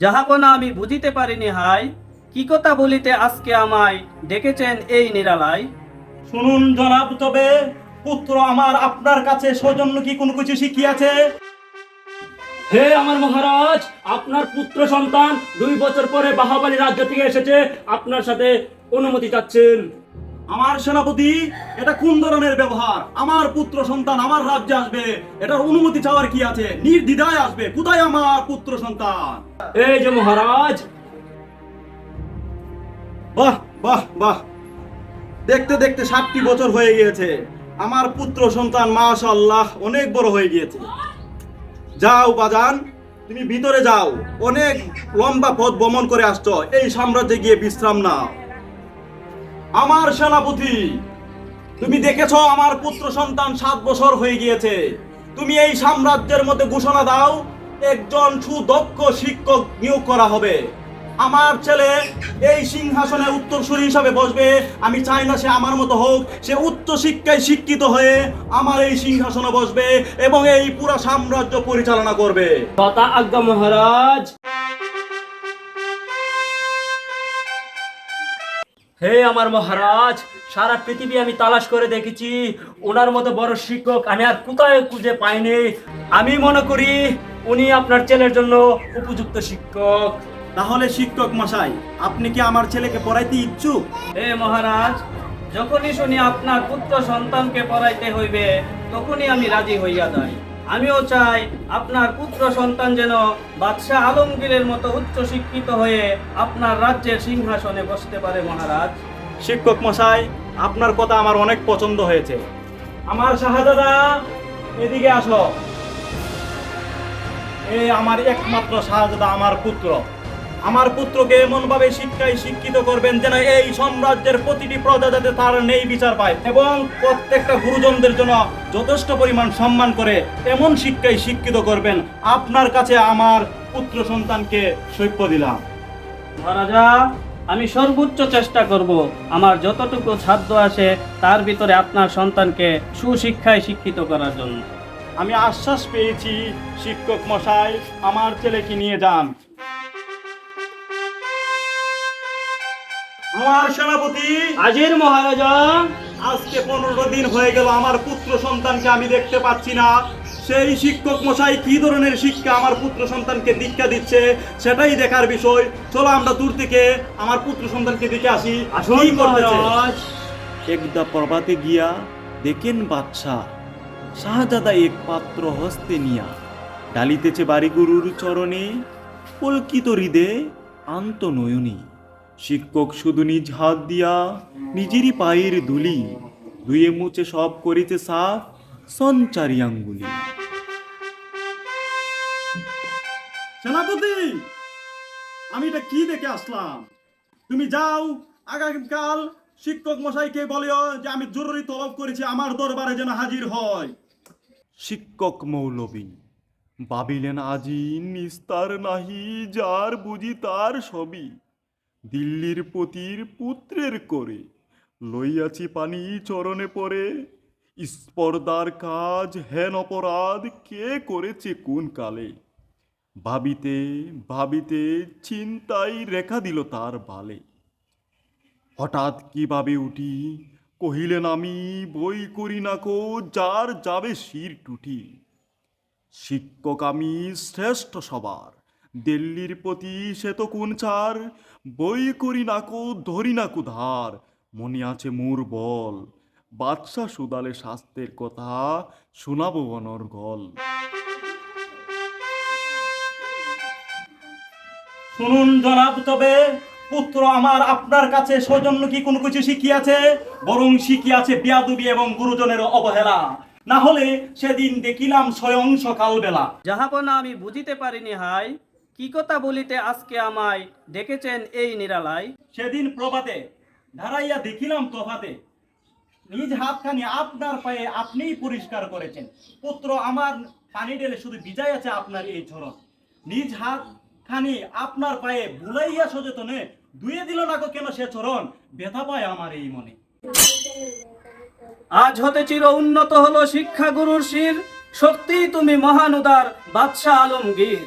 যাহাপনা আমি বুঝিতে পারিনি হাই কি কথা বলিতে আজকে আমায় ডেকেছেন এই নিরালায়? শুনুন জনাব, তবে পুত্র আমার আপনার কাছে সৌজন্য কি কোনো কিছু শিখিয়াছে? হে আমার মহারাজ, আপনার পুত্র সন্তান দুই বছর পরে বাহাবালি রাজ্য থেকে এসেছে, আপনার সাথে অনুমতি চাচ্ছেন। আমার সেনাপতি এটা কোন ধরনের ব্যবহার? আমার পুত্র সন্তান আমার রাজ্যে আসবে। এটার অনুমতি চাওয়ার কি আছে? নির্দ্বিধায় আসবে। কোথায় আমার পুত্র সন্তান? এই যে মহারাজ। বাহ বাহ বাহ। দেখতে দেখতে ষাটটি বছর হয়ে গিয়েছে। আমার পুত্র সন্তান মাশাল্লাহ অনেক বড় হয়ে গিয়েছে। যাও বাজান তুমি ভিতরে যাও। অনেক লম্বা পথ ভ্রমণ করে আসছো। এই সাম্রাজ্যে গিয়ে বিশ্রাম নাও। আমার সেনাপতি, তুমি দেখেছ আমার পুত্র সন্তান সাত বছর হয়ে গিয়েছে। তুমি এই সাম্রাজ্যের মধ্যে ঘোষণা দাও, একজন সুদক্ষ শিক্ষক নিয়োগ করা হবে। আমার ছেলে এই সিংহাসনে উত্তরসূরি হিসাবে বসবে, আমি চাই না সে আমার মতো হোক। সে উচ্চ শিক্ষায় শিক্ষিত হয়ে আমার এই সিংহাসনে বসবে এবং এই পুরা সাম্রাজ্য পরিচালনা করবে। কথা আজ্ঞা মহারাজ হে আমার মহারাজ সারা পৃথিবী আমি তালাশ করে দেখেছি। ওনার মতো বড় শিক্ষক আমি আর কোথায় খুঁজে পাইনি। আমি মনে করি উনি আপনার ছেলের জন্য উপযুক্ত শিক্ষক। তাহলে শিক্ষক মশাই আপনি কি আমার ছেলেকে পড়াইতে ইচ্ছুক? হে মহারাজ যখনই শুনি আপনার পুত্র সন্তানকে পড়াইতে হইবে তখনই আমি রাজি হইয়া যাই। আমিও চাই আপনার পুত্র সন্তান যেন বাদশাহ আলমগীরের মতো উচ্চ শিক্ষিত হয়ে আপনার রাজ্যের সিংহাসনে বসতে পারে মহারাজ। শিক্ষক মশাই, আপনার কথা আমার অনেক পছন্দ হয়েছে। আমার শাহজাদা, এদিকে আসো। এ আমার একমাত্র শাহজাদা, আমার পুত্র। আমার পুত্রকে এমন ভাবে শিক্ষায় শিক্ষিত করবেন যেন এই সাম্রাজ্যের প্রতিটি প্রজা যাতে তার নেই বিচার পায়। এবং প্রত্যেকটা গুরুজনদের জন্য যথেষ্ট পরিমাণ সম্মান করে এমন শিক্ষায় শিক্ষিত করবেন। আপনার কাছে আমার পুত্র সন্তানকে সৈক্য দিলাম। মহারাজা আমি সর্বোচ্চ চেষ্টা করব। আমার যতটুকু সাধ্য আছে তার ভিতরে আপনার সন্তানকে সুশিক্ষায় শিক্ষিত করার জন্য। আমি আশ্বাস পেয়েছি শিক্ষক মশাই আমার ছেলেকে নিয়ে যান। আমার সেনাপতি। আজির মহারাজা। আজকে পনেরো দিন হয়ে গেল আমার পুত্র সন্তানকে আমি দেখতে পাচ্ছি না। সেই শিক্ষক মশাই কি ধরনের শিক্ষা আমার পুত্র সন্তানকে দীক্ষা দিচ্ছে সেটাই দেখার বিষয়। চলো আমরা দূর থেকে আমার পুত্র সন্তানকে দেখে আসি। মহারাজ। একদা প্রভাতে গিয়া দেখেন বাদশাহ শাহজাদা এক পাত্র হস্তে নিয়া ডালিতেছে বাড়িগুরুর চরণে পলকিত হৃদে আন্ত নয়নী শিক্ষক শুধু নিজ হাত দিয়া নিজেরই পায়ের ধুলি ধুয়ে মুছে সব করিতে সাফ সঞ্চারি আঙ্গুলি। সেনাপতি আমি এটা কি দেখে আসলাম? তুমি যাও আগামীকাল শিক্ষক মশাইকে বলিও যে আমি জরুরি তলব করেছি আমার দরবারে যেন হাজির হয়। শিক্ষক মৌলবী ভাবিলেন আজি নিস্তার নাহি যার বুঝি তার সবই দিল্লির পতির পুত্রের করে। লইয়াছি পানি চরণে পড়ে। স্পর্দার কাজ হেন অপরাধ কে করেছে কোন কালে? ভাবিতে ভাবিতে চিন্তাই রেখা দিল তার বালে। হঠাৎ কীভাবে উঠি, কহিলেন আমি, বই করি না কো, যার যাবে শির টুটি। শিক্ষক আমি শ্রেষ্ঠ সবার দিল্লির প্রতি সে তো কোন চার? বই করি না কো ধরি না কো ধার। মনে আছে মোর বল। বাদশা সুদালে শাস্তের কথা শোনাবো অনর্গল শুনুন জনাব তবে পুত্র আমার আপনার কাছে সৌজন্য কি কোনো কিছু শিখিয়াছে? বরং শিখিয়াছে বিয়াদুবি এবং গুরুজনের অবহেলা। না হলে সেদিন দেখিলাম স্বয়ং সকালবেলা। যাহাপনা আমি বুঝিতে পারিনি হাই। কি কথা বলিতে আজকে আমায় ডেকেছেন এই নিরালায়? সেদিন প্রভাতে ধারাইয়া দেখিলাম তফাতে। নিজ হাতখানি আপনার পায়ে আপনিই পরিষ্কার করেছেন। পুত্র আমার পানি ঢেলে শুধু বিজায় আছে আপনার এই চরণ নিজ হাত খানি আপনার পায়ে বুলাইয়া সচেতনে ধুয়ে দিল না কেন সে চরণ? ব্যথা পায় আমার এই মনে। আজ হতে চির উন্নত হলো শিক্ষা গুরুর শির। সত্যি তুমি মহান উদার বাদশাহ আলমগীর।